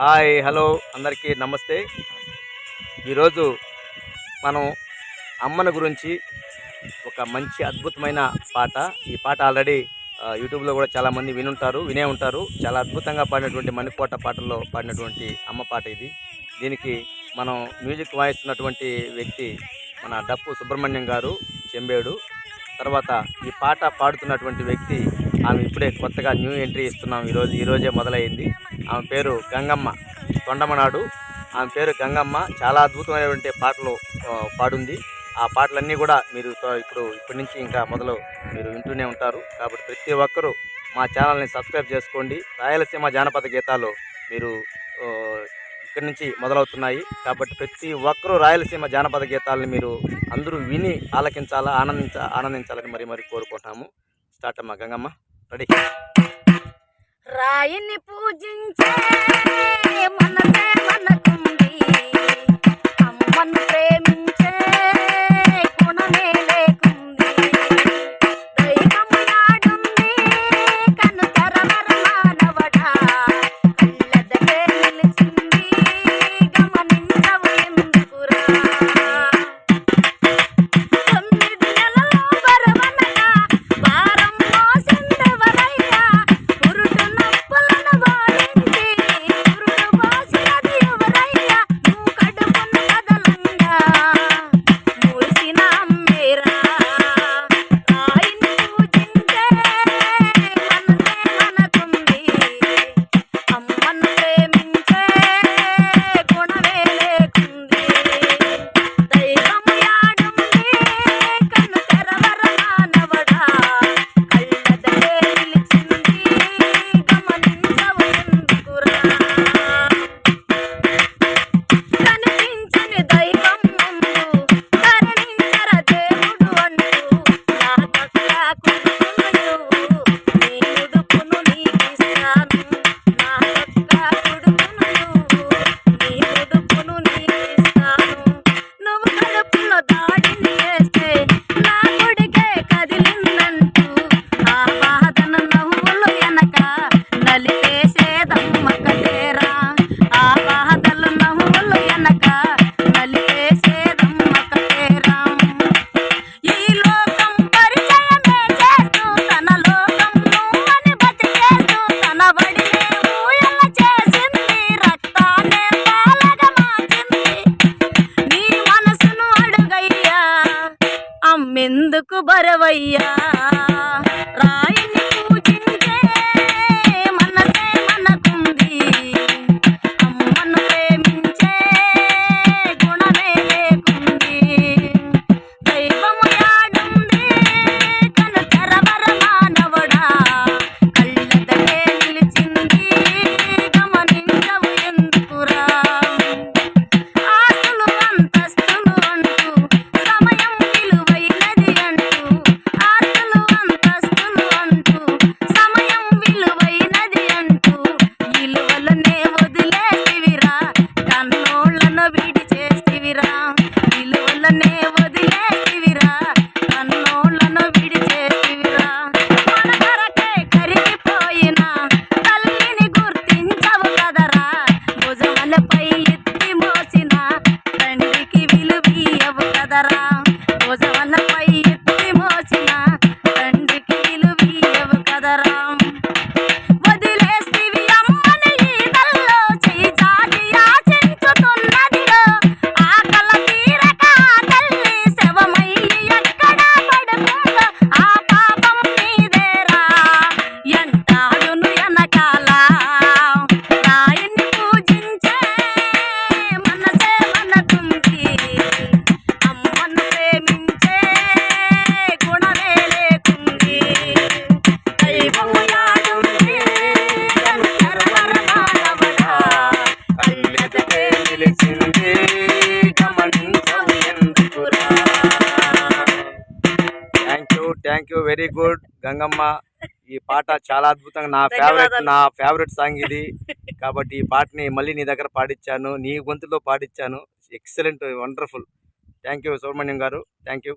Hi hello అందరికీ నమస్తే. ఈరోజు మనం అమ్మను గురించి ఒక మంచి అద్భుతమైన పాట. ఈ పాట ఆల్రెడీ యూట్యూబ్లో కూడా చాలామంది వినుంటారు వినే ఉంటారు. చాలా అద్భుతంగా పాడినటువంటి మణికోట పాటల్లో పాడినటువంటి అమ్మ పాట ఇది. దీనికి మనం మ్యూజిక్ వాయిస్తున్నటువంటి వ్యక్తి మన డప్పు సుబ్రహ్మణ్యం గారు చెంబేడు. తర్వాత ఈ పాట పాడుతున్నటువంటి వ్యక్తి ఆమె ఇప్పుడే కొత్తగా న్యూ ఎంట్రీ ఇస్తున్నాం. ఈరోజు ఈరోజే మొదలైంది. ఆమె పేరు గంగమ్మ. తొండమనాడు ఆమె పేరు గంగమ్మ. చాలా అద్భుతమైనటువంటి పాటలు పాడుంది. ఆ పాటలన్నీ కూడా మీరు ఇప్పుడు ఇప్పటి నుంచి ఇంకా మొదలు మీరు వింటూనే ఉంటారు. కాబట్టి ప్రతి ఒక్కరూ మా ఛానల్ని సబ్స్క్రైబ్ చేసుకోండి. రాయలసీమ జానపద గీతాలు మీరు ఇక్కడి నుంచి మొదలవుతున్నాయి. కాబట్టి ప్రతి ఒక్కరూ రాయలసీమ జానపద గీతాలను మీరు అందరూ విని ఆలకించాలా ఆనందించ ఆనందించాలని మరి మరి కోరుకుంటాము. స్టార్ట్ అమ్మా గంగమ్మ. రెడీ. రాయిని పూజించే మనసే మనకుంది బరవయ్యా. పై వెరీ గుడ్. గంగమ్మ ఈ పాట చాలా అద్భుతంగా నా ఫేవరెట్. నా ఫేవరెట్ సాంగ్ ఇది. కాబట్టి ఈ పాటని మళ్ళీ నీ దగ్గర పాడించాను నీ గొంతులో పాడించాను excellent wonderful. Thank you Subrahmanyam గారు. Thank you